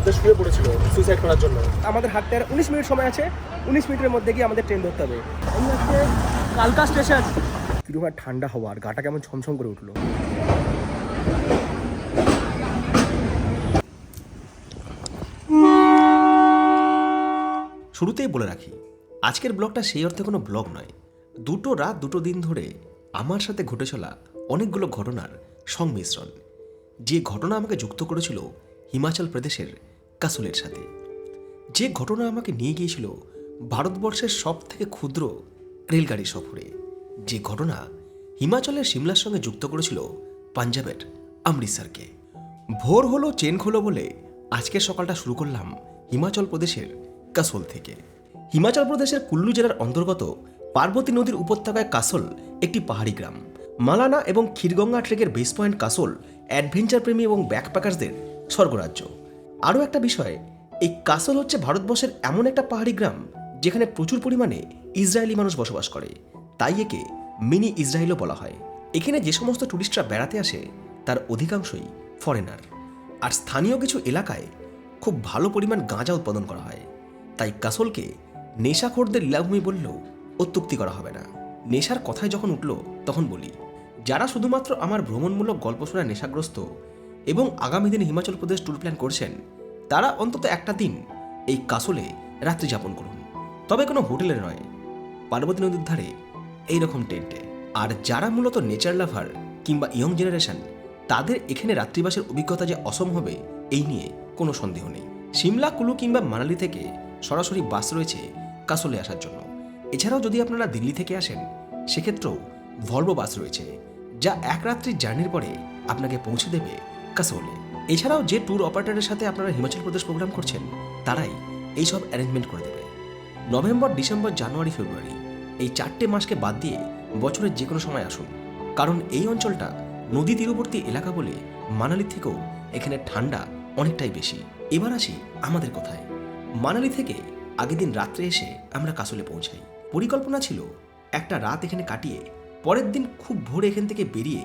রাস্তায় শুয়ে পড়েছিল সুইসাইড করার জন্য। আমাদের হাঁটতে আর উনিশ মিনিট সময় আছে উনিশ মিনিটের মধ্যে গিয়ে আমাদের ট্রেন ধরতে হবে। কালকা স্টেশন কীরকম ঠান্ডা হওয়া আর গাটা কেমন ছমছম করে উঠল। শুরুতেই বলে রাখি আজকের ব্লগটা সেই অর্থে কোনো ব্লগ নয়। দুটো রাত দুটো দিন ধরে আমার সাথে ঘটে চলা অনেকগুলো ঘটনার সংমিশ্রণ। যে ঘটনা আমাকে যুক্ত করেছিল হিমাচল প্রদেশের কাসুলের সাথে। যে ঘটনা আমাকে নিয়ে গিয়েছিল ভারতবর্ষের সব থেকে ক্ষুদ্র রেলগাড়ি সফরে, যে ঘটনা হিমাচলের সিমলার সঙ্গে যুক্ত করেছিল পাঞ্জাবের অমৃতসরকে ভোর হলো, চেন খোলো বলে আজকের সকালটা শুরু করলাম হিমাচল প্রদেশের কাসোল থেকে। হিমাচল প্রদেশের কুল্লু জেলার অন্তর্গত পার্বতী নদীর উপত্যকায় কাসল একটি পাহাড়ি গ্রাম। মালানা এবং ক্ষীরগঙ্গা ট্রেকের বেস পয়েন্ট কাসল অ্যাডভেঞ্চার প্রেমী এবং ব্যাকপ্যাকার্সদের স্বর্গরাজ্য। আরও একটা বিষয়, এই কাসল হচ্ছে ভারতবর্ষের এমন একটা পাহাড়ি গ্রাম যেখানে প্রচুর পরিমাণে ইসরায়েলি মানুষ বসবাস করে। তাই একে মিনি ইসরায়েলও বলা হয়। এখানে যে সমস্ত টুরিস্টরা বেড়াতে আসে, তার অধিকাংশই ফরেনার আর স্থানীয় কিছু এলাকায় খুব ভালো পরিমাণ গাঁজা উৎপাদন করা হয়। তাই কাসলকে নেশাখোরদের লীলাভূমি বললেও অত্যুক্তি করা হবে না। নেশার কথায় যখন উঠল, তখন বলি, যারা শুধুমাত্র আমার ভ্রমণমূলক গল্প শোনা নেশাগ্রস্ত এবং আগামী দিনে হিমাচল প্রদেশ ট্যুর প্ল্যান করছেন, তারা অন্তত একটা দিন এই কাসলে রাত্রি যাপন করুন। তবে কোনো হোটেলে নয়, পার্বতী নদীর ধারে এইরকম টেন্টে। আর যারা মূলত নেচার লাভার কিংবা ইয়ং জেনারেশন তাদের এখানে রাত্রিবাসের অভিজ্ঞতা যে অসম হবে, এই নিয়ে কোনো সন্দেহ নেই। সিমলা, কুলু কিংবা মানালি থেকে সরাসরি বাস রয়েছে কাসলে আসার জন্য। এছাড়াও যদি আপনারা দিল্লি থেকে আসেন, সেক্ষেত্রেও ভলভো বাস রয়েছে, যা এক রাত্রির জার্নির পরে আপনাকে পৌঁছে দেবে কাসোলে এছাড়াও যে ট্যুর অপারেটরের সাথে আপনারা হিমাচল প্রদেশ প্রোগ্রাম করছেন, তারাই এইসব অ্যারেঞ্জমেন্ট করে দেবে। নভেম্বর ডিসেম্বর জানুয়ারি ফেব্রুয়ারি এই চারটে মাসকে বাদ দিয়ে বছরের যে কোনো সময় আসুন। কারণ এই অঞ্চলটা নদী তীরবর্তী এলাকা বলে মানালি থেকেও এখানে ঠান্ডা অনেকটাই বেশি। এবার আসি আমাদের কথায়। মানালি থেকে আগের দিন রাত্রে এসে আমরা কাসলে পৌঁছাই। পরিকল্পনা ছিল একটা রাত এখানে কাটিয়ে পরের দিন খুব ভোরে এখান থেকে বেরিয়ে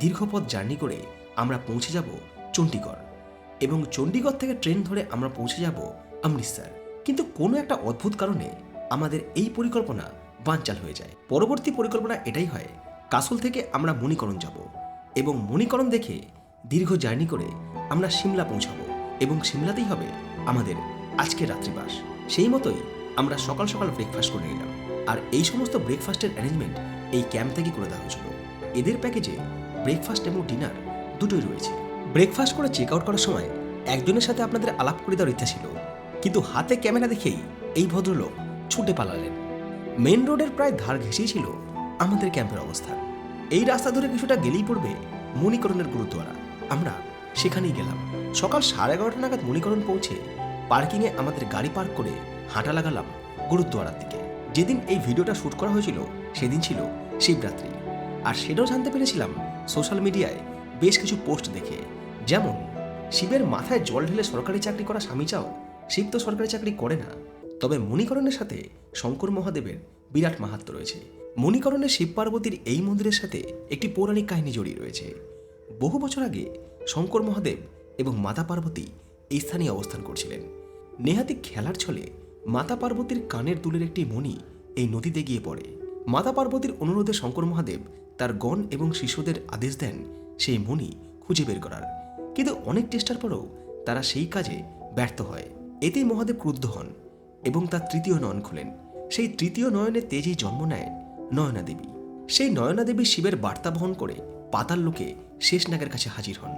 দীর্ঘপথ জার্নি করে আমরা পৌঁছে যাব চণ্ডীগড়। এবং চণ্ডীগড় থেকে ট্রেন ধরে আমরা পৌঁছে যাব অমৃতসর। কিন্তু কোনো একটা অদ্ভুত কারণে আমাদের এই পরিকল্পনা বানচাল হয়ে যায়। পরবর্তী পরিকল্পনা এটাই হয়, কাসল থেকে আমরা মণিকরণ যাব এবং মণিকরণ দেখে দীর্ঘ জার্নি করে আমরা সিমলা পৌঁছাবো এবং সিমলাতেই হবে আমাদের আজকের রাত্রিবাস। সেই মতোই আমরা সকাল সকাল ব্রেকফাস্ট করে নিলাম। আর এই সমস্ত ব্রেকফাস্টের অ্যারেঞ্জমেন্ট এই ক্যাম্প থেকে করে দেওয়া হয়েছিল। এদের প্যাকেজে ব্রেকফাস্ট এবং ডিনার দুটোই রয়েছে। ব্রেকফাস্ট করে চেক আউট করার সময় একজনের সাথে আপনাদের আলাপ করে দেওয়ার ইচ্ছা ছিল। কিন্তু হাতে ক্যামেরা দেখেই এই ভদ্রলোক ছুটে পালালেন। মেন রোডের প্রায় ধার ঘেঁষেই ছিল আমাদের ক্যাম্পের অবস্থান। এই রাস্তা ধরে কিছুটা গেলেই পড়বে মণিকরণের গুরুদ্বারা আমরা সেখানেই গেলাম। সকাল সাড়ে এগারোটা নাগাদ মণিকরণ পৌঁছে পার্কিংয়ে আমাদের গাড়ি পার্ক করে হাঁটা লাগালাম গুরুদ্বারার দিকে। যেদিন এই ভিডিওটা শ্যুট করা হয়েছিল, সেদিন ছিল শিবরাত্রি। আর সেটাও জানতে পেরেছিলাম সোশ্যাল মিডিয়ায় বেশ কিছু পোস্ট দেখে। যেমন, শিবের মাথায় জল ঢেলে সরকারি চাকরি করা স্বামী চাও, শিব তো সরকারি চাকরি করে না। তবে মণিকরণের সাথে শঙ্কর মহাদেবের বিরাট মাহাত্ম রয়েছে। মণিকরণের শিব পার্বতীর এই মন্দিরের সাথে একটি পৌরাণিক কাহিনী জড়িয়ে রয়েছে। বহু বছর আগে শঙ্কর মহাদেব এবং মাতা পার্বতী এই স্থানে অবস্থান করছিলেন। নেহাতি খেলার ছলে মাতা পার্বতীর কানের দুলের একটি মণি এই নদীতে গিয়ে পড়ে। মাতা পার্বতীর অনুরোধে শঙ্কর মহাদেব তার গণ এবং শিশুদের আদেশ দেন সেই মণি খুঁজে বের করার। কিন্তু অনেক চেষ্টার পরেও তারা সেই কাজে ব্যর্থ হয়। এতেই মহাদেব ক্রুদ্ধ হন এবং তার তৃতীয় নয়ন খোলেন। সেই তৃতীয় নয়নের তেজেই জন্ম নেয় নয়না দেবী সেই নয়না দেবী শিবের বার্তা বহন করে পাতাল লোকে শেষনাগের কাছে হাজির হন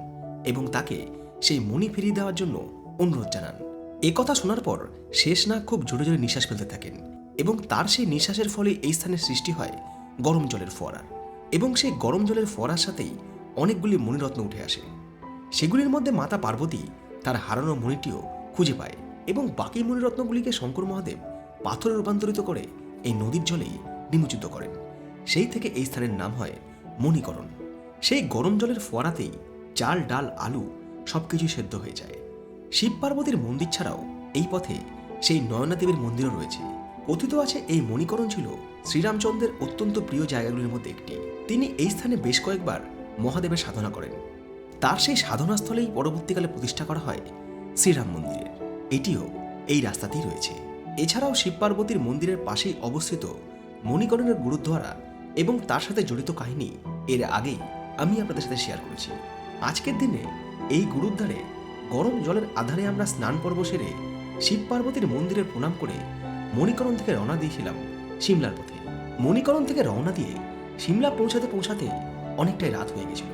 এবং তাকে সেই মণি ফিরিয়ে দেওয়ার জন্য অনুরোধ জানান। কথা শোনার পর শেষনাগ খুব জোরে জোরে নিঃশ্বাস ফেলতে থাকেন এবং তার সেই নিঃশ্বাসের ফলে এই স্থানে সৃষ্টি হয় গরম জলের ফোয়ারার এবং সেই গরম জলের ফোয়ারার সাথেই অনেকগুলি মণিরত্ন উঠে আসে। সেগুলির মধ্যে মাতা পার্বতী তার হারানো মণিটিও খুঁজে পায় এবং বাকি মণিরত্নগুলিকে শঙ্কর মহাদেব পাথরে রূপান্তরিত করে এই নদীর জলেই নিমজ্জিত করেন। সেই থেকে এই স্থানের নাম হয় মণিকরণ। সেই গরম জলের ফোয়ারাতেই চাল, ডাল, আলু সবকিছুই সেদ্ধ হয়ে যায়। শিব পার্বতীর মন্দির ছাড়াও এই পথে সেই নয়না দেবীর মন্দিরও রয়েছে। কথিত আছে এই মণিকরণ ছিল শ্রীরামচন্দ্রের অত্যন্ত প্রিয় জায়গাগুলির মধ্যে একটি। তিনি এই স্থানে বেশ কয়েকবার মহাদেবের সাধনা করেন। তার সেই সাধনাস্থলেই পরবর্তীকালে প্রতিষ্ঠা করা হয় শ্রীরাম মন্দিরের। এটিও এই রাস্তাতেই রয়েছে। এছাড়াও শিব পার্বতীর মন্দিরের পাশেই অবস্থিত মণিকরণের গুরুদ্বারা এবং তার সাথে জড়িত কাহিনী এর আগেই আমি আপনাদের সাথে শেয়ার করেছি। আজকের দিনে এই গুরুদ্বারে গরম জলের আধারে আমরা স্নান পর্ব সেরে শিব পার্বতীর মন্দিরের প্রণাম করে মণিকরণ থেকে রওনা দিয়েছিলাম সিমলার পথে। মণিকরণ থেকে রওনা দিয়ে সিমলা পৌঁছাতে পৌঁছাতে অনেকটাই রাত হয়ে গেছিল।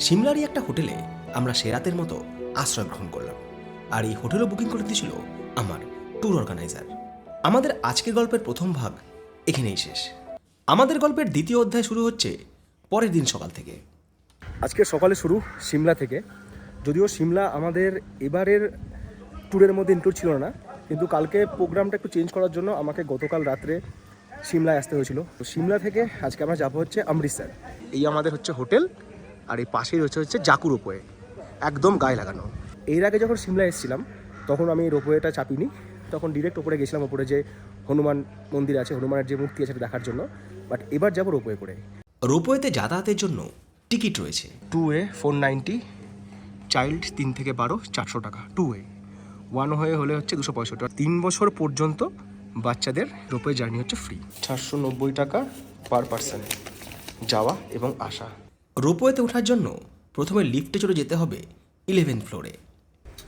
সিমলারই একটা হোটেলে আমরা সেরাতের মতো আশ্রয় গ্রহণ করলাম। আর এই হোটেলও বুকিং করে দিয়েছিল আমার ট্যুর অর্গানাইজার। আমাদের আজকের গল্পের প্রথম ভাগ এখানেই শেষ। আমাদের গল্পের দ্বিতীয় অধ্যায় শুরু হচ্ছে পরের দিন সকাল থেকে। আজকে সকালে শুরু সিমলা থেকে। যদিও সিমলা আমাদের এবারের ট্যুরের মধ্যে ইনক্লুড ছিল না, কিন্তু কালকে প্রোগ্রামটা একটু চেঞ্জ করার জন্য আমাকে গতকাল রাত্রে সিমলায় আসতে হয়েছিল। তো সিমলা থেকে আজকে আমরা যাব হচ্ছে অমৃতসর। এই আমাদের হচ্ছে হোটেল আর এই পাশেই রয়েছে হচ্ছে জাকুর রোপওয়ে। একদম গায়ে লাগানো। এর আগে যখন সিমলা এসেছিলাম তখন আমি রোপওয়েটা চাপিনি। তখন ডিরেক্ট ওপরে গেছিলাম ওপরে যে হনুমান মন্দির আছে হনুমানের যে মূর্তি আছে সেটা দেখার জন্য। বাট এবার যাব রোপওয়ে করে। রোপওয়েতে যাতায়াতের জন্য টিকিট রয়েছে। Two A four ninety child তিন থেকে বারো চারশো টাকা টু এ ওয়ান হয়ে হলে হচ্ছে দুশো পঁয়ষট্টি। তিন বছর পর্যন্ত বাচ্চাদের রোপে জার্নি হচ্ছে ফ্রি চারশো নব্বই টাকা পার পার্সন যাওয়া এবং আসা। রোপওয়েতে ওঠার জন্য প্রথমে লিফটে চড়ে যেতে হবে ইলেভেন ফ্লোরে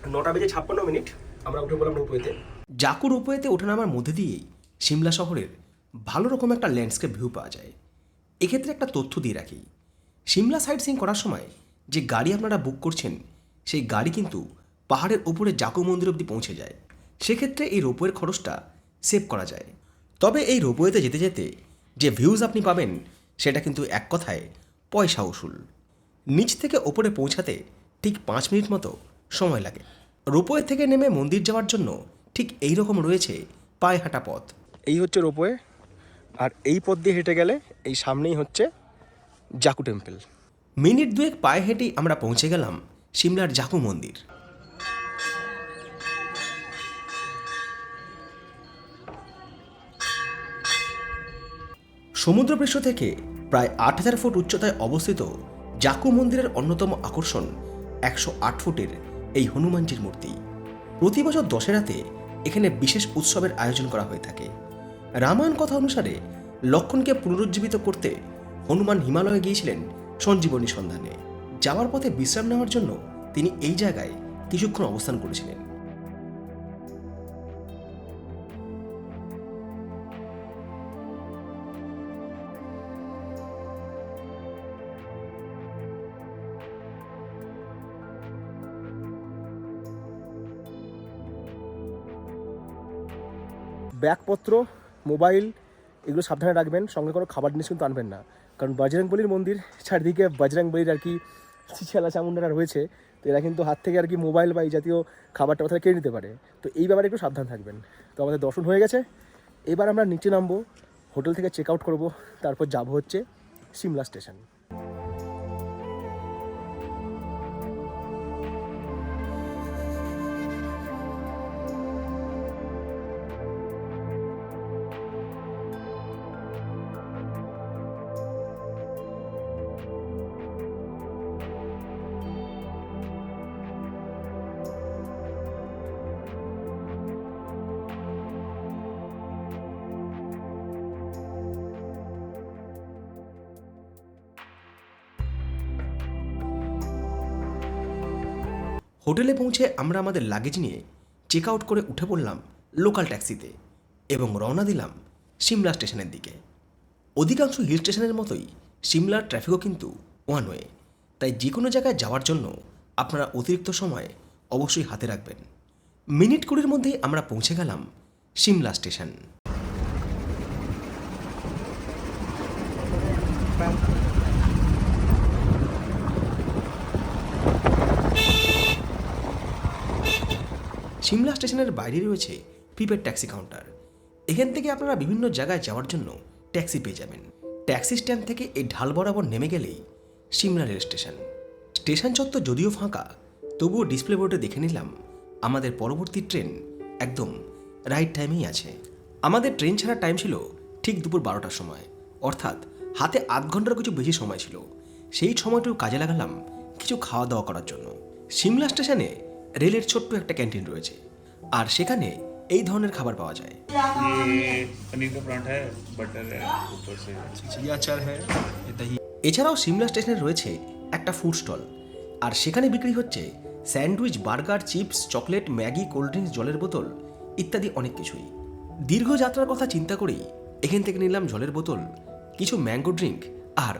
নটা বেজে ছাপ্পান্ন মিনিট আমরা উঠে পড়লাম রোপওয়েতে। জাকু রোপওয়েতে ওঠানামার মধ্যে দিয়েই সিমলা শহরের ভালো রকম একটা ল্যান্ডস্কেপ ভিউ পাওয়া যায়। এক্ষেত্রে একটা তথ্য দিয়ে রাখি। সিমলা সাইট সিং করার সময় যে গাড়ি আপনারা বুক করছেন সেই গাড়ি কিন্তু পাহাড়ের ওপরে জাকু মন্দির অবধি পৌঁছে যায়। সেক্ষেত্রে এই রোপওয়ের খরচটা সেভ করা যায়। তবে এই রোপওয়েতে যেতে যেতে যে ভিউজ আপনি পাবেন সেটা কিন্তু এক কথায় পয়সা উসুল। নিচ থেকে ওপরে পৌঁছাতে ঠিক পাঁচ মিনিট মতো সময় লাগে। রোপওয়ে থেকে নেমে মন্দির যাওয়ার জন্য ঠিক এই রকম রয়েছে পায়ে হাঁটা পথ। এই হচ্ছে রোপওয়ে আর এই পথ দিয়ে হেঁটে গেলে এই সামনেই হচ্ছে জাকু টেম্পল। মিনিট দুয়েক পায়ে হেঁটেই আমরা পৌঁছে গেলাম সিমলার জাকু মন্দির। সমুদ্রপৃষ্ঠ থেকে প্রায় আট হাজার ফুট উচ্চতায় অবস্থিত জাকু মন্দিরের অন্যতম আকর্ষণ একশো আট ফুটের এই হনুমানজির মূর্তি। প্রতি বছর দশেরাতে এখানে বিশেষ উৎসবের আয়োজন করা হয়ে থাকে। রামায়ণ কথা অনুসারে লক্ষণকে পুনরুজ্জীবিত করতে হনুমান হিমালয়ে গিয়েছিলেন সঞ্জীবনী সন্ধানে। যাওয়ার পথে বিশ্রাম নেওয়ার জন্য তিনি এই জায়গায় কিছুক্ষণ অবস্থান করেছিলেন। ব্যাগপত্র, মোবাইল, এগুলো সাবধানে রাখবেন। সঙ্গে কোনো খাবার জিনিস কিন্তু আনবেন না। কারণ বজরংবলির মন্দির চারদিকে বজরংবলির আর কি ছিছালা চামুন্ডারা রয়েছে, তো এরা কিন্তু হাত থেকে আর কি মোবাইল বা এই জাতীয় খাবারটা টাবার কেড়ে নিতে পারে। তো এই ব্যাপারে একটু সাবধান থাকবেন। তো আমাদের দর্শন হয়ে গেছে। এবার আমরা নিচে নামবো, হোটেল থেকে চেক আউট করব, তারপর যাব হচ্ছে সিমলা স্টেশন। হোটেলে পৌঁছে আমরা আমাদের লাগেজ নিয়ে চেক আউট করে উঠে পড়লাম লোকাল ট্যাক্সিতে এবং রওনা দিলাম সিমলা স্টেশনের দিকে। অধিকাংশ হিল স্টেশনের মতোই সিমলার ট্রাফিকও কিন্তু ওয়ান ওয়ে তাই যে কোনো জায়গায় যাওয়ার জন্য আপনারা অতিরিক্ত সময় অবশ্যই হাতে রাখবেন। মিনিট কুড়ির মধ্যেই আমরা পৌঁছে গেলাম সিমলা স্টেশন। সিমলা স্টেশনের বাইরে রয়েছে প্রিপেড ট্যাক্সি কাউন্টার। এখান থেকে আপনারা বিভিন্ন জায়গায় যাওয়ার জন্য ট্যাক্সি পেয়ে যাবেন। ট্যাক্সি স্ট্যান্ড থেকে এই ঢাল বরাবর নেমে গেলেই সিমলা রেল স্টেশন। স্টেশন চত্বর যদিও ফাঁকা, তবুও ডিসপ্লে বোর্ডে দেখে নিলাম আমাদের পরবর্তী ট্রেন একদম রাইট টাইমেই আছে। আমাদের ট্রেন ছাড়ার টাইম ছিল ঠিক দুপুর বারোটার সময়, অর্থাৎ হাতে আধ ঘণ্টার কিছু বেশি সময় ছিল। সেই সময়টুকু কাজে লাগালাম কিছু খাওয়া দাওয়া করার জন্য। সিমলা স্টেশনে রেলের ছোট্ট একটা ক্যান্টিন রয়েছে। আর সেখানে এই ধরনের খাবার পাওয়া যায়। এছাড়াও সিমলা স্টেশনে রয়েছে একটা ফুড স্টল আর সেখানে বিক্রি হচ্ছে sandwich burger chips chocolate Maggi cold drinks জলের বোতল ইত্যাদি অনেক কিছুই। দীর্ঘ যাত্রার কথা চিন্তা করেই এখান থেকে নিলাম জলের বোতল কিছু ম্যাঙ্গো ড্রিঙ্ক আর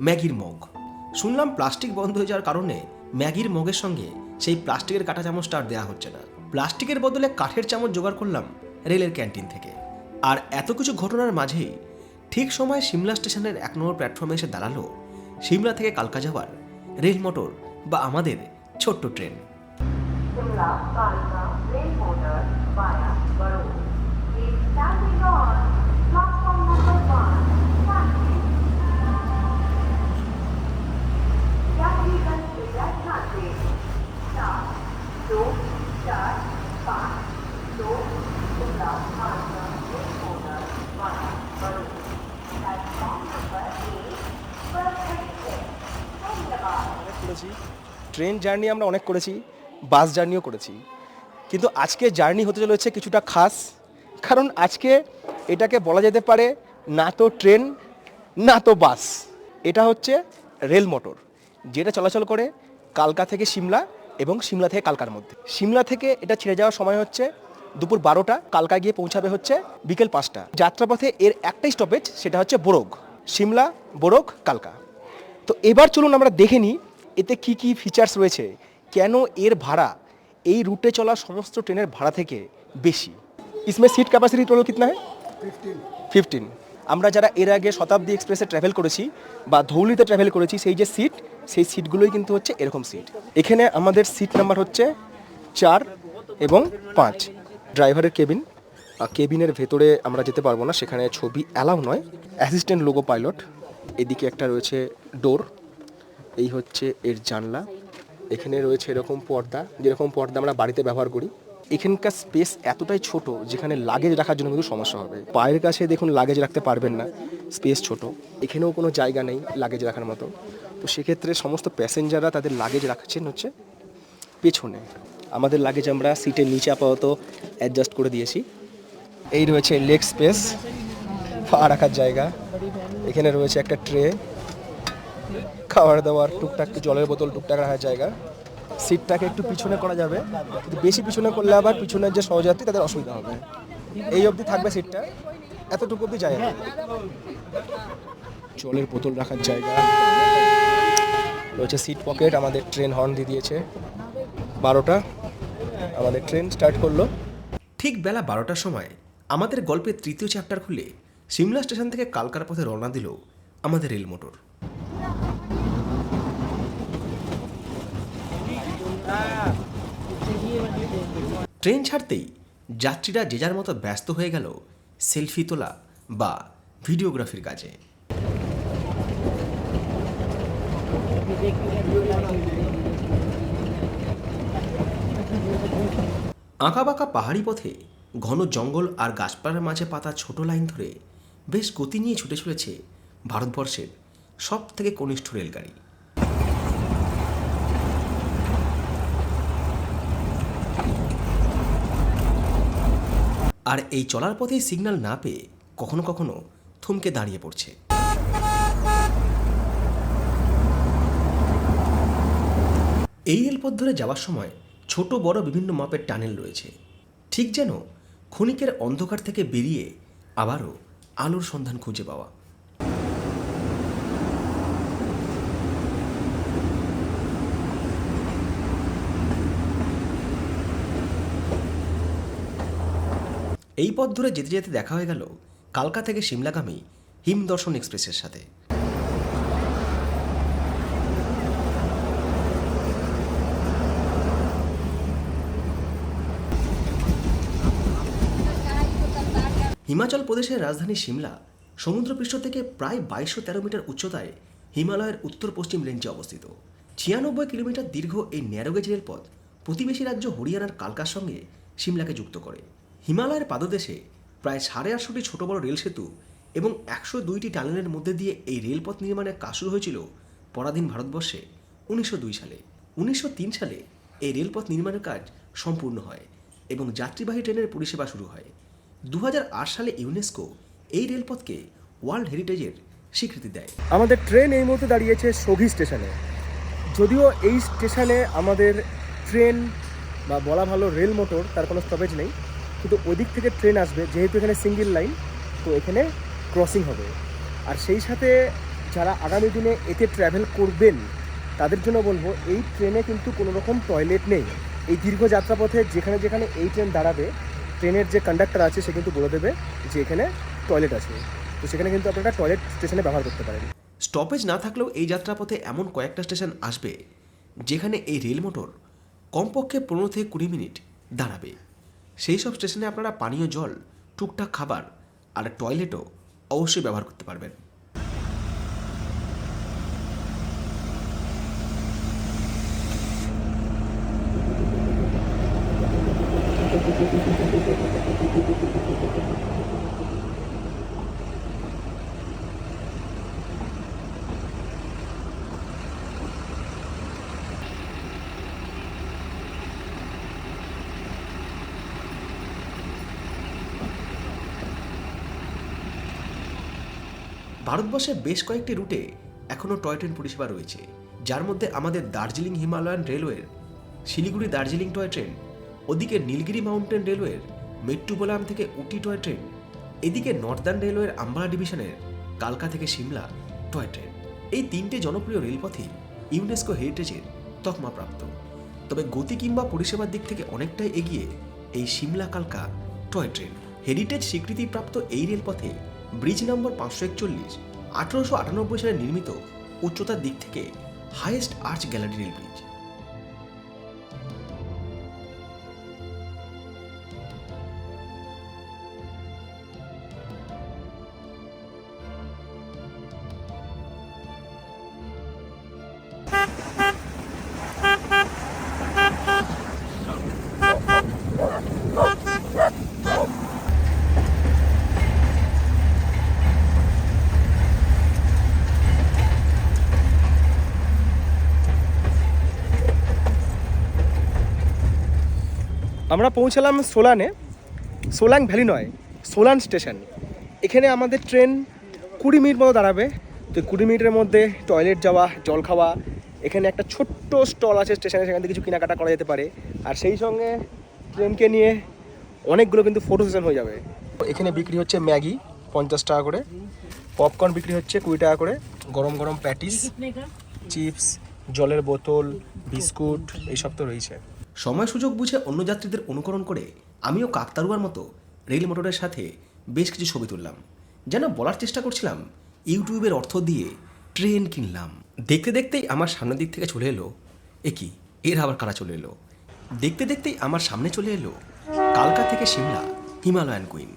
ম্যাগির মগ। শুনলাম প্লাস্টিক বন্ধ হয়ে যাওয়ার কারণে ম্যাগির মগের সঙ্গে সেই প্লাস্টিকের কাঁটা চামচটা আর দেওয়া হচ্ছে না। প্লাস্টিকের বদলে কাঠের চামচ জোগাড় করলাম রেলের ক্যান্টিন থেকে। আর এত কিছু ঘটনার মাঝেই ঠিক সময় সিমলা স্টেশনের এক নম্বর প্ল্যাটফর্মে এসে দাঁড়াল সিমলা থেকে কালকা যাওয়ার রেল মোটর বা আমাদের ছোট্ট ট্রেন। दो चार पाँच दो शिमला कालका rail motor via Barur. Platform number eight पर खड़ी है धन्यवाद অনেক করেছি ট্রেন জার্নি আমরা অনেক করেছি বাস জার্নিও করেছি কিন্তু আজকে জার্নি হতে চলেছে কিছুটা খাস কারণ আজকে এটাকে বলা যেতে পারে না তো ট্রেন না তো বাস এটা হচ্ছে রেল মোটর যেটা চলাচল করে কালকা থেকে সিমলা এবং সিমলা থেকে কালকার মধ্যে। সিমলা থেকে এটা ছেড়ে যাওয়ার সময় হচ্ছে দুপুর বারোটা কালকা গিয়ে পৌঁছাবে হচ্ছে বিকেল পাঁচটা। যাত্রাপথে এর একটাই স্টপেজ সেটা হচ্ছে বোরগ সিমলা বোরগ কালকা। তো এবার চলুন আমরা দেখে নিই এতে কি কি ফিচার্স রয়েছে। কেন এর ভাড়া? এই রুটে চলা সমস্ত ট্রেনের ভাড়া থেকে বেশি। ইসমে সিট ক্যাপাসিটি টোটাল কিতনা ফিফটিন আমরা যারা এর আগে শতাব্দী এক্সপ্রেসে ট্রাভেল করেছি বা ধৌলিতে ট্রাভেল করেছি, সেই যে সিট সেই সিটগুলোই কিন্তু হচ্ছে এরকম সিট। এখানে আমাদের সিট নাম্বার হচ্ছে চার এবং পাঁচ। ড্রাইভারের কেবিন। কেবিনের ভেতরে আমরা যেতে পারব না, সেখানে ছবি অ্যালাউ নয়। Assistant loco pilot. এদিকে একটা রয়েছে ডোর। এই হচ্ছে এর জানলা। এখানে রয়েছে এরকম পর্দা। যেরকম পর্দা আমরা বাড়িতে ব্যবহার করি। এখানকার স্পেস এতটাই ছোট, যেখানে লাগেজ রাখার জন্য কিন্তু সমস্যা হবে। পায়ের কাছে দেখুন লাগেজ রাখতে পারবেন না। স্পেস ছোট। এখানেও কোনো জায়গা নেই লাগেজ রাখার মতো। তো সেক্ষেত্রে সমস্ত প্যাসেঞ্জাররা তাদের লাগেজ রাখছেন হচ্ছে পেছনে। আমাদের লাগেজ আমরা সিটের নিচে আপাতত অ্যাডজাস্ট করে দিয়েছি। এই রয়েছে লেগ স্পেস পা রাখার জায়গা। এখানে রয়েছে একটা ট্রে খাবার দাবার, টুকটাক জলের বোতল, টুকটাক রাখার জায়গা। সিটটাকে একটু পিছনে করা যাবে। বেশি পিছনে করলে আবার পিছনের যে সহযাত্রী, তাদের অসুবিধা হবে। এই অবধি থাকবে সিটটা এতটুকু অবধি যায় জলের বোতল রাখার জায়গা। রয়েছে সিট পকেট আমাদের ট্রেন হর্ন দিয়ে দিয়েছে। বারোটা, আমাদের ট্রেন স্টার্ট করল। ঠিক বেলা বারোটার সময় আমাদের গল্পের তৃতীয় চ্যাপ্টার খুলে সিমলা স্টেশন থেকে কালকার পথে রওনা দিল আমাদের রেল মোটর। ট্রেন ছাড়তেই যাত্রীরা যে যার মতো ব্যস্ত হয়ে গেল, সেলফি তোলা বা ভিডিওগ্রাফির কাজে। আঁকাবাঁকা পাহাড়ি পথে ঘন জঙ্গল আর গাছপালার মাঝে পাতা ছোট লাইন ধরে বেশ গতি নিয়ে ছুটে চলেছে ভারতবর্ষের সব থেকে কনিষ্ঠ রেলগাড়ি। আর এই চলার পথেই সিগন্যাল না পেয়ে কখনো কখনো থমকে দাঁড়িয়ে পড়ছে। এই রেলপথ ধরে যাওয়ার সময় ছোট, বড় বিভিন্ন মাপের টানেল রয়েছে। ঠিক যেন ক্ষণিকের অন্ধকার থেকে বেরিয়ে আবারও আলোর সন্ধান খুঁজে পাওয়া। এই পথ ধরে যেতে যেতে দেখা হয়ে গেল কালকা থেকে সিমলাগামী হিমদর্শন এক্সপ্রেসের সাথে। হিমাচল প্রদেশের রাজধানী সিমলা, সমুদ্রপৃষ্ঠ থেকে প্রায় বাইশশো তেরো মিটার উচ্চতায় হিমালয়ের উত্তর পশ্চিম রেঞ্জে অবস্থিত। ছিয়ানব্বই কিলোমিটার দীর্ঘ এই ন্যারোগেজ রেলপথ প্রতিবেশী রাজ্য হরিয়ানার কালকার সঙ্গে সিমলাকে যুক্ত করে। হিমালয়ের পাদদেশে প্রায় সাড়ে আটশোটি ছোট বড় রেল সেতু এবং একশো দুইটি টানেলের মধ্যে দিয়ে এই রেলপথ নির্মাণের কাজ শুরু হয়েছিল পরাধীন ভারতবর্ষে উনিশশো দুই সালে। উনিশশো তিন সালে এই রেলপথ নির্মাণের কাজ সম্পূর্ণ হয় এবং যাত্রীবাহী ট্রেনের পরিষেবা শুরু হয়। দু হাজার আট সালে ইউনেস্কো এই রেলপথকে ওয়ার্ল্ড হেরিটেজের স্বীকৃতি দেয়। আমাদের ট্রেন এই মুহূর্তে দাঁড়িয়েছে সঘি স্টেশনে। যদিও এই স্টেশনে আমাদের ট্রেন বা বলা ভালো রেল মোটর, তার কোনো স্টপেজ নেই। কিন্তু ওদিক থেকে ট্রেন আসবে, যেহেতু এখানে সিঙ্গেল লাইন তো এখানে ক্রসিং হবে। আর সেই সাথে যারা আগামী দিনে এতে ট্র্যাভেল করবেন, তাদের জন্য বলব, এই ট্রেনে কিন্তু কোনো রকম টয়লেট নেই। এই দীর্ঘ যাত্রাপথে যেখানে যেখানে এই ট্রেন দাঁড়াবে ট্রেনের যে কন্ডাক্টর আছে, সে কিন্তু বলে দেবে যে এখানে টয়লেট আছে। তো সেখানে কিন্তু আপনারা টয়লেট স্টেশনে ব্যবহার করতে পারেন। স্টপেজ না থাকলেও এই যাত্রাপথে এমন কয়েকটা স্টেশন আসবে, যেখানে এই রেল মোটর কমপক্ষে পনেরো থেকে কুড়ি মিনিট দাঁড়াবে। সেই সব স্টেশনে আপনারা পানীয় জল, টুকটাক খাবার আর টয়লেটও অবশ্যই ব্যবহার করতে পারবেন। ভারতবর্ষের বেশ কয়েকটি রুটে এখনও টয় ট্রেন পরিষেবা রয়েছে। যার মধ্যে আমাদের দার্জিলিং হিমালয়ান রেলওয়ের শিলিগুড়ি দার্জিলিং টয় ট্রেন, ওদিকে নীলগিরি মাউন্টেন রেলওয়ের মেট্টুবোলাম থেকে উটি টয় ট্রেন, এদিকে নর্দার্ন রেলওয়ের আম্বালা ডিভিশনের কালকা থেকে সিমলা টয় ট্রেন। এই তিনটে জনপ্রিয় রেলপথই ইউনেস্কো হেরিটেজের তকমাপ্রাপ্ত। তবে গতি কিংবা পরিষেবার দিক থেকে অনেকটাই এগিয়ে এই সিমলা কালকা টয় ট্রেন। হেরিটেজ স্বীকৃতিপ্রাপ্ত এই রেলপথে ব্রিজ নম্বর পাঁচশো একচল্লিশ, আঠারোশো আটানব্বই সালে নির্মিত উচ্চতার দিক থেকে highest arch gallery rail bridge আমরা পৌঁছালাম সোলানে সোলাং ভ্যালি নয় সোলান স্টেশন। এখানে আমাদের ট্রেন কুড়ি মিনিট মতো দাঁড়াবে। তো কুড়ি মিনিটের মধ্যে টয়লেট যাওয়া জল খাওয়া এখানে একটা ছোট্ট স্টল আছে স্টেশনে সেখান থেকে কিছু কেনাকাটা করা যেতে পারে। আর সেই সঙ্গে ট্রেনকে নিয়ে অনেকগুলো কিন্তু ফটো সেশন হয়ে যাবে। এখানে বিক্রি হচ্ছে ম্যাগি পঞ্চাশ টাকা করে। পপকর্ন বিক্রি হচ্ছে কুড়ি টাকা করে। গরম গরম প্যাটিস চিপস জলের বোতল বিস্কুট এইসব তো রয়েছে। সময় সুযোগ বুঝে অন্য যাত্রীদের অনুকরণ করে আমিও কাকতারুয়ার মতো রেল মোটরের সাথে বেশ কিছু ছবি তুললাম। যেন বলার চেষ্টা করছিলাম, ইউটিউবের অর্থ দিয়ে ট্রেন কিনলাম। দেখতে দেখতেই আমার সামনের দিক থেকে চলে এলো, এ কি, এর আবার কারা চলে এলো? দেখতে দেখতেই আমার সামনে চলে এলো কালকা থেকে সিমলা, হিমালয়ান কুইন।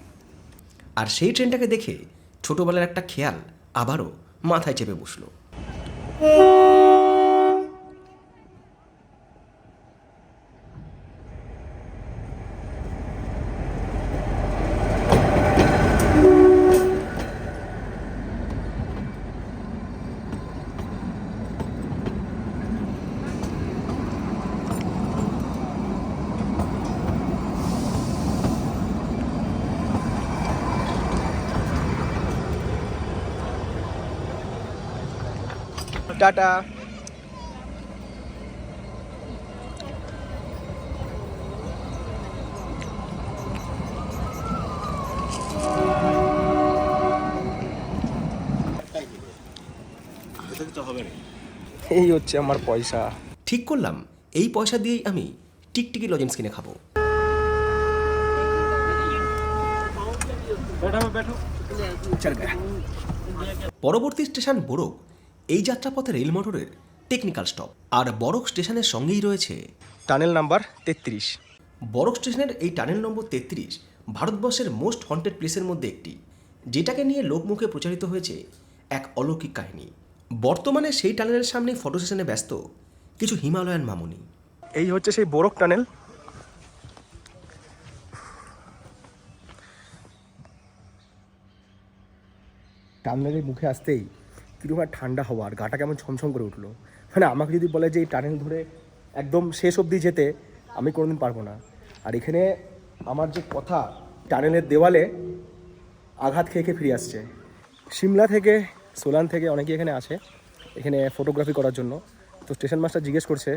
আর সেই ট্রেনটাকে দেখে ছোটবেলার একটা খেয়াল আবারও মাথায় চেপে বসল। টাটা। এই হচ্ছে আমার পয়সা। ঠিক করলাম। এই পয়সা দিয়েই আমি টিকটিকি লজেন্স কিনে খাব। পরবর্তী স্টেশন বরক এই যাত্রাপথে রেল মোটরের টেকনিক্যাল স্টপ আর বরক স্টেশনের সঙ্গেই রয়েছে টানেল নাম্বার তেত্রিশ। বরক স্টেশনের এই টানেল নম্বর তেত্রিশ ভারতবর্ষের মোস্ট হন্টেড প্লেসের মধ্যে একটি যেটাকে নিয়ে লোকমুখে প্রচারিত হয়েছে এক অলৌকিক কাহিনী। বর্তমানে সেই টানেলের সামনেই ফটো সেশনে ব্যস্ত কিছু হিমালয়ান মামুনি। এই হচ্ছে সেই বোরক টানেল। টানেলের মুখে আসতেই কীরকম ঠান্ডা হওয়া আর গাটা কেমন ছমছম করে উঠল। মানে আমাকে যদি বলে যে এই টানেল ধরে একদম শেষ অবধি যেতে, আমি কোনোদিন পারব না। আর এখানে আমার যে কথা, টানেলের দেওয়ালে আঘাত খেয়ে খেয়ে ফিরে আসছে। সিমলা থেকে, সোলান থেকে অনেকে এখানে আছে, এখানে ফটোগ্রাফি করার জন্য। তো স্টেশন মাস্টার জিজ্ঞেস করছে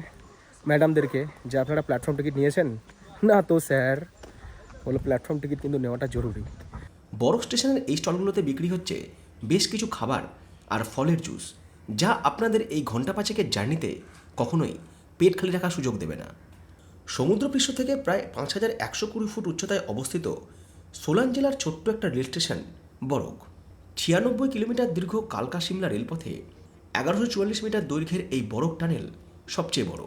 ম্যাডামদেরকে যে আপনারা প্ল্যাটফর্ম টিকিট নিয়েছেন? না তো স্যার। বলো প্ল্যাটফর্ম টিকিট কিন্তু নেওয়াটা জরুরি। বড় স্টেশনের এই স্টলগুলোতে বিক্রি হচ্ছে বেশ কিছু খাবার। আর ফলের জুস, যা আপনাদের এই ঘণ্টা পাঁচেকের জার্নিতে কখনোই পেট খালি রাখার সুযোগ দেবে না। সমুদ্রপৃষ্ঠ থেকে প্রায় পাঁচ হাজার একশো কুড়ি ফুট উচ্চতায় অবস্থিত সোলান জেলার ছোট্ট একটা রেল স্টেশন বরক ছিয়ানব্বই কিলোমিটার দীর্ঘ কালকা সিমলা রেলপথে এগারোশো চুয়াল্লিশ মিটার দৈর্ঘ্যের এই বরক টানেল সবচেয়ে বড়,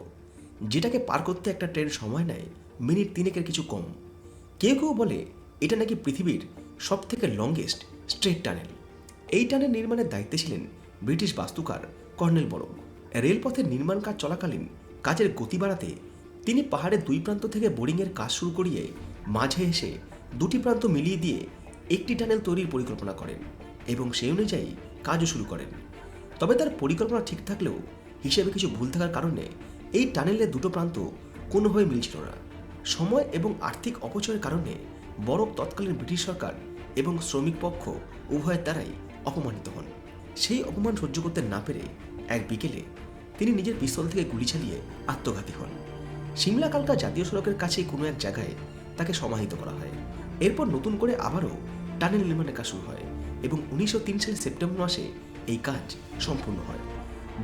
যেটাকে পার করতে একটা ট্রেন সময় নেয় মিনিট তিনেকের কিছু কম। কেউ কেউ বলে এটা নাকি পৃথিবীর সবথেকে লংগেস্ট স্ট্রেট টানেল এই টানেল নির্মাণের দায়িত্বে ছিলেন ব্রিটিশ বাস্তুকার কর্নেল বরক রেলপথের নির্মাণ কাজ চলাকালীন কাজের গতি বাড়াতে তিনি পাহাড়ের দুই প্রান্ত থেকে বোরিংয়ের কাজ শুরু করিয়ে মাঝে এসে দুটি প্রান্ত মিলিয়ে দিয়ে একটি টানেল তৈরির পরিকল্পনা করেন এবং সেই অনুযায়ী কাজও শুরু করেন। তবে তার পরিকল্পনা ঠিক থাকলেও হিসেবে কিছু ভুল থাকার কারণে এই টানেলের দুটো প্রান্ত কোনোভাবে মিলছিল না। সময় এবং আর্থিক অপচয়ের কারণে বরফ তৎকালীন ব্রিটিশ সরকার এবং শ্রমিক পক্ষ উভয়ের দ্বারাই অপমানিত হন। সেই অপমান সহ্য করতে না পেরে এক বিকেলে তিনি নিজের পিস্তল থেকে গুলি চালিয়ে আত্মঘাতী হন। সিমলা কালকা জাতীয় সড়কের কাছেই কোনো এক জায়গায় তাকে সমাহিত করা হয়। এরপর নতুন করে আবারও টানেল নির্মাণের কাজ শুরু হয় এবং উনিশশো তিন সালের সেপ্টেম্বর মাসে এই কাজ সম্পূর্ণ হয়।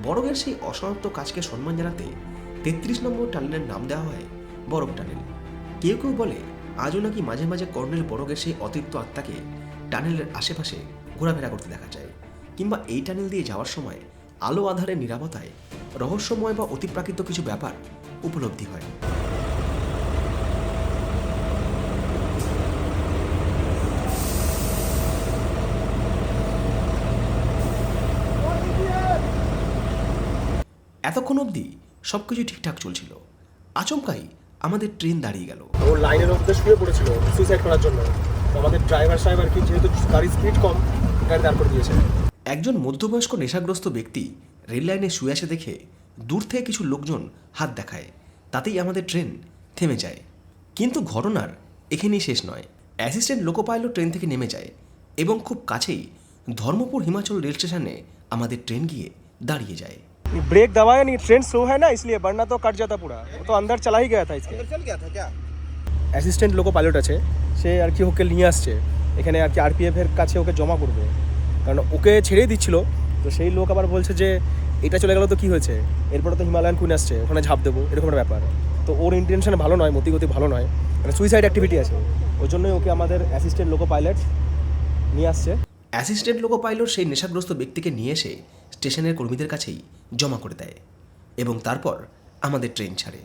বরফের সেই অসমাপ্ত কাজকে সম্মান জানাতে তেত্রিশ নম্বর টানেলের নাম দেওয়া হয় বরফ টানেল। কেউ কেউ বলে, আজও নাকি মাঝে মাঝে কর্নেল বরফের সেই অতিরিক্ত আত্মাকে টানেলের আশেপাশে ঘোরাফেরা করতে দেখা যায়, কিংবা এই টানেল দিয়ে যাওয়ার সময় আলো আধারের নিরাপত্তায় রহস্যময় বা অতিপ্রাকৃত কিছু ব্যাপার উপলব্ধি হয়। এতক্ষণ অবধি সব কিছু ঠিকঠাক চলছিল। আচমকাই আমাদের ট্রেন দাঁড়িয়ে গেল। ও লাইনের মধ্যে শুয়ে পড়েছিল সুইসাইড করার জন্য। আমাদের ড্রাইভার সাহেব আর কি যেহেতু গাড়ির স্পিড কম গাড়ি দাঁড় করে দিয়েছে একজন মধ্যবয়স্ক নেশাগ্রস্ত ব্যক্তি রেল লাইনে শুয়ে আসে দেখে দূর থেকে কিছু লোকজন হাত দেখায় তাতেই আমাদের ট্রেন থেমে যায় কিন্তু ঘটনার এখানেই শেষ নয় অ্যাসিস্ট্যান্ট লোকো পাইলট ট্রেন থেকে নেমে যায় এবং খুব কাছেই ধর্মপুর হিমাচল রেল স্টেশনে আমাদের ট্রেন গিয়ে দাঁড়িয়ে যায় ब्रेक दबाया नहीं ट्रेन स्लो है ना इसलिए वरना तो कट जाता पूरा वो तो अंदर चला ही गया था इसके चल गया था क्या অ্যাসিস্ট্যান্ট লোকো পাইলট আছে, সে আর কি ওকে নিয়ে আসছে। এখানে আর কি আরপিএফ এর কাছে ওকে জমা করবে। কারণ ওকে ছেড়েই দিচ্ছিল, তো সেই লোক আবার বলছে যে, এটা চলে গেলো তো কী হয়েছে? এরপরে তো হিমালয়ান কুইন আসছে, ওখানে ঝাঁপ দেবো, এরকম একটা ব্যাপার। তো ওর ইন্টেনশন ভালো নয় মতিগতি ভালো নয়। মানে সুইসাইড অ্যাক্টিভিটি আছে। ওই জন্যই ওকে আমাদের অ্যাসিস্ট্যান্ট লোকো পাইলট নিয়ে আসছে। অ্যাসিস্ট্যান্ট লোকো পাইলট সেই নেশাগ্রস্ত ব্যক্তিকে নিয়ে এসে স্টেশনের কর্মীদের কাছেই জমা করে দেয় এবং তারপর আমাদের ট্রেন ছাড়ে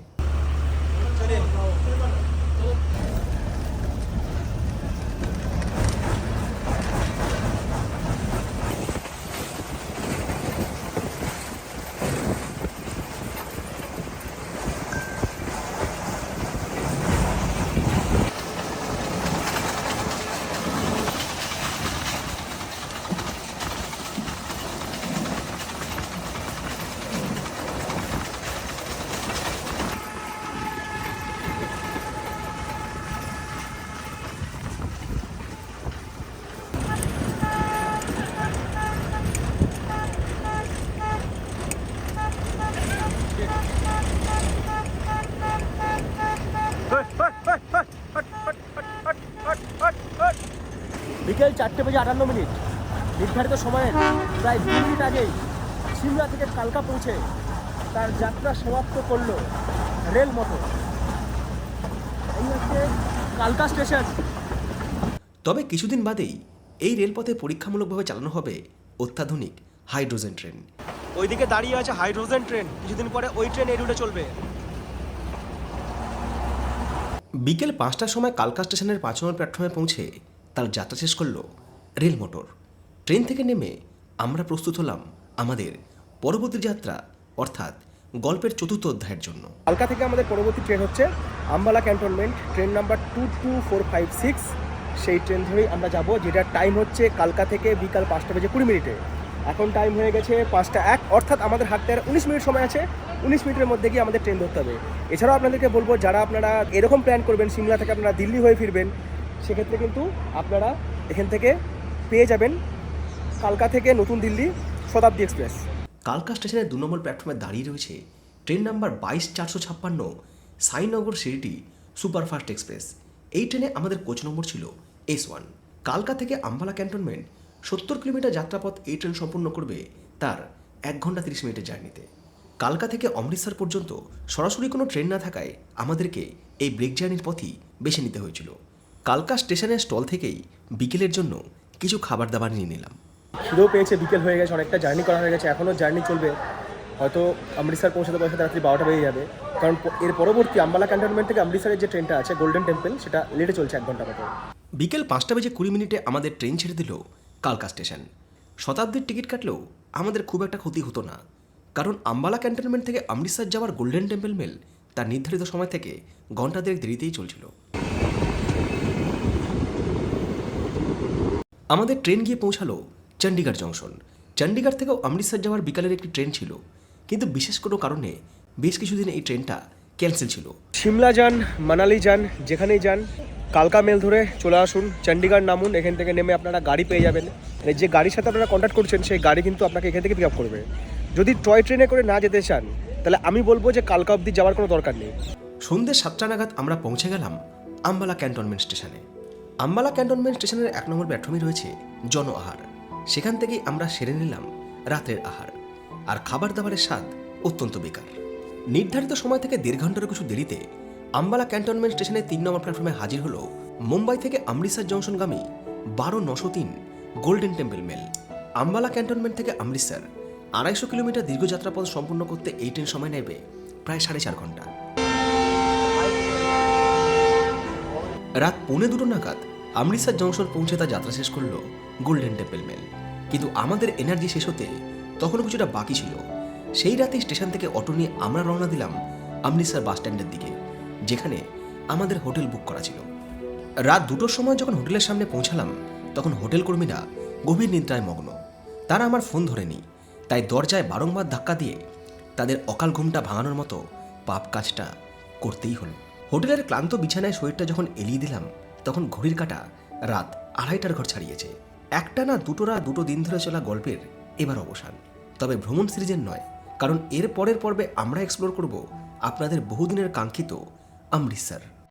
বিকেল চারটে বেজে আটান্ন মিনিট। নির্ধারিত সময়ের প্রায় দু মিনিট আগেই সিমলা থেকে কালকা পৌঁছে তার যাত্রা সমাপ্ত করল রেল মোটর। এই হচ্ছে কালকা স্টেশন। তবে কিছুদিন বাদেই এই রেলপথে পরীক্ষামূলকভাবে চালানো হবে অত্যাধুনিক হাইড্রোজেন ট্রেন। ওইদিকে দাঁড়িয়ে আছে হাইড্রোজেন ট্রেন। কিছুদিন পরে ওই ট্রেন এই রুটে চলবে। বিকেল পাঁচটার সময় কালকা স্টেশনের পাঁচ নম্বর প্ল্যাটফর্মে পৌঁছে তার যাত্রা শেষ করল রেল মোটর। ট্রেন থেকে নেমে আমরা প্রস্তুত হলাম আমাদের পরবর্তী যাত্রা, অর্থাৎ গল্পের চতুর্থ অধ্যায়ের জন্য। কালকা থেকে আমাদের পরবর্তী ট্রেন হচ্ছে Ambala cantonment, train number two two four five six. সেই ট্রেন ধরেই আমরা যাব, যেটার টাইম হচ্ছে কালকা থেকে বিকাল পাঁচটা বেজে কুড়ি মিনিটে। এখন টাইম হয়ে গেছে পাঁচটা এক, অর্থাৎ আমাদের হাতে আর উনিশ মিনিট সময় আছে। উনিশ মিনিটের মধ্যে গিয়ে আমাদের ট্রেন ধরতে হবে। এছাড়াও আপনাদেরকে বলব, যারা আপনারা এরকম প্ল্যান করবেন, সিমলা থেকে আপনারা দিল্লি হয়ে ফিরবেন সেক্ষেত্রে কিন্তু আপনারা এখান থেকে পেয়ে যাবেন কালকা থেকে নতুন দিল্লি শতাব্দী এক্সপ্রেস। কালকা স্টেশনের দু নম্বর প্ল্যাটফর্মে দাঁড়িয়ে রয়েছে ট্রেন নাম্বার বাইশ চারশো ছাপ্পান্ন, সাইনগর সিরিটি সুপারফাস্ট এক্সপ্রেস। এই ট্রেনে আমাদের কোচ নম্বর ছিল এস ওয়ান। কালকা থেকে আম্বালা ক্যান্টনমেন্ট সত্তর কিলোমিটার যাত্রাপথ এই ট্রেন সম্পূর্ণ করবে তার এক ঘণ্টা তিরিশ মিনিটের জার্নিতে। কালকা থেকে অমৃতসর পর্যন্ত সরাসরি কোনো ট্রেন না থাকায় আমাদেরকে এই ব্রেক জার্নির পথই বেছে নিতে হয়েছিল। কালকা স্টেশনের স্টল থেকেই বিকেলের জন্য কিছু খাবার দাবার নিয়ে নিলাম। খিদেও পেয়েছে বিকেল হয়ে গেছে অনেকটা জার্নি করা হয়ে গেছে এখনও জার্নি চলবে। হয়তো অমৃতসর পৌঁছাতে পৌঁছাতে রাত্রি বারোটা বেজে যাবে। কারণ এর পরবর্তী আম্বালা ক্যান্টনমেন্ট থেকে অমৃতসরের যে ট্রেনটা আছে গোল্ডেন টেম্পল সেটা লেটে চলছে এক ঘণ্টা মতো। বিকেল পাঁচটা বেজে কুড়ি মিনিটে আমাদের ট্রেন ছেড়ে দিল কালকা স্টেশন। শতাব্দীর টিকিট কাটলেও আমাদের খুব একটা ক্ষতি হতো না। কারণ আম্বালা ক্যান্টনমেন্ট থেকে অমৃতসর যাওয়ার গোল্ডেন টেম্পল মেল তার নির্ধারিত সময় থেকে ঘণ্টা দেড়েক দেরিতেই চলছিল। আমাদের ট্রেন গিয়ে পৌঁছালো চণ্ডীগড় জংশন। চণ্ডীগড় থেকেও অমৃতসর যাওয়ার বিকালের একটি ট্রেন ছিল। কিন্তু বিশেষ কোনো কারণে বেশ কিছুদিন এই ট্রেনটা ক্যান্সেল ছিল। সিমলা যান মানালি যান যেখানেই যান কালকা মেল ধরে চলে আসুন। চণ্ডীগড় নামুন এখান থেকে নেমে আপনারা গাড়ি পেয়ে যাবেন। মানে যে গাড়ির সাথে আপনারা কন্ট্যাক্ট করছেন সেই গাড়ি কিন্তু আপনাকে এখান থেকে পিক আপ করবে। যদি টয় ট্রেনে করে না যেতে চান তাহলে আমি বলব যে কালকা অবধি যাওয়ার কোনো দরকার নেই। সন্ধ্যে সাতটা নাগাদ আমরা পৌঁছে গেলাম আম্বালা ক্যান্টনমেন্ট স্টেশনে। আম্বালা ক্যান্টনমেন্ট স্টেশনের এক নম্বর প্ল্যাটফর্মে রয়েছে জন আহার। সেখান থেকেই আমরা সেরে নিলাম রাতের আহার। আর খাবার দাবারের স্বাদ অত্যন্ত বেকার। নির্ধারিত সময় থেকে দেড় ঘণ্টার কিছু দেরিতে আম্বালা ক্যান্টনমেন্ট স্টেশনের তিন নম্বর প্ল্যাটফর্মে হাজির হলো মুম্বাই থেকে অমৃতসর জংশনগামী বারো নশো তিন golden temple mail. Ambala cantonment থেকে অমৃতসর আড়াইশো কিলোমিটার দীর্ঘ যাত্রাপথ সম্পূর্ণ করতে এই ট্রেন সময় নেবে প্রায় সাড়ে চার ঘণ্টা রাত পৌনে দুটো নাগাদ অমৃতসর জংশন পৌঁছে তার যাত্রা শেষ করল গোল্ডেন টেম্পল মেল কিন্তু আমাদের এনার্জি শেষ হতে তখনও কিছুটা বাকি ছিল। সেই রাতে স্টেশন থেকে অটো নিয়ে আমরা রওনা দিলাম অমৃতসর বাস স্ট্যান্ডের দিকে, যেখানে আমাদের হোটেল বুক করা ছিল। রাত দুটোর সময় যখন হোটেলের সামনে পৌঁছালাম, তখন হোটেল কর্মীরা গভীর নিদ্রায় মগ্ন। তারা আমার ফোন ধরেনি, তাই দরজায় বারংবার ধাক্কা দিয়ে তাদের অকাল ঘুমটা ভাঙানোর মতো পাপ কাজটা করতেই হলো। হোটেলের ক্লান্ত বিছানায় শরীরটা যখন এলিয়ে দিলাম, তখন ঘড়ির কাটা রাত আড়াইটার ঘর ছাড়িয়েছে। একটা না দুটোরা দুটো দিন ধরে চলা গল্পের এবার অবসান। তবে ভ্রমণ সিরিজের নয়, কারণ এর পরের পর্বে আমরা এক্সপ্লোর করব আপনাদের বহুদিনের কাঙ্ক্ষিত অমৃতসর।